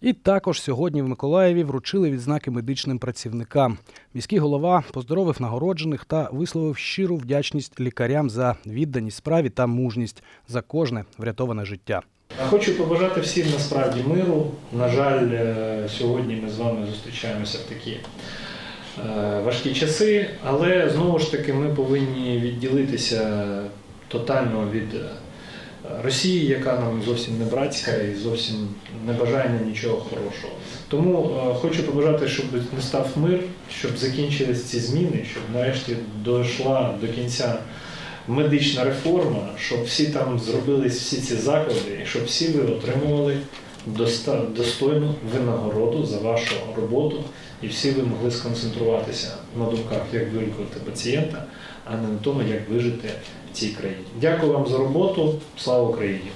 І також сьогодні в Миколаєві вручили відзнаки медичним працівникам. Міський голова поздоровив нагороджених та висловив щиру вдячність лікарям за відданість справі та мужність за кожне врятоване життя. Хочу побажати всім насправді миру. На жаль, е, сьогодні ми з вами зустрічаємося в такі е, важкі часи, але знову ж таки ми повинні відділитися тотально від е, Росії, яка нам зовсім не братська і зовсім не бажає нічого хорошого. Тому е, хочу побажати, щоб настав мир, щоб закінчились ці зміни, щоб нарешті дійшла до кінця медична реформа, щоб всі там зробились всі ці заклади, і щоб всі ви отримували достойну винагороду за вашу роботу, і всі ви могли сконцентруватися на думках, як вилікувати пацієнта, а не на тому, як вижити цій країні. Дякую вам за роботу. Слава Україні!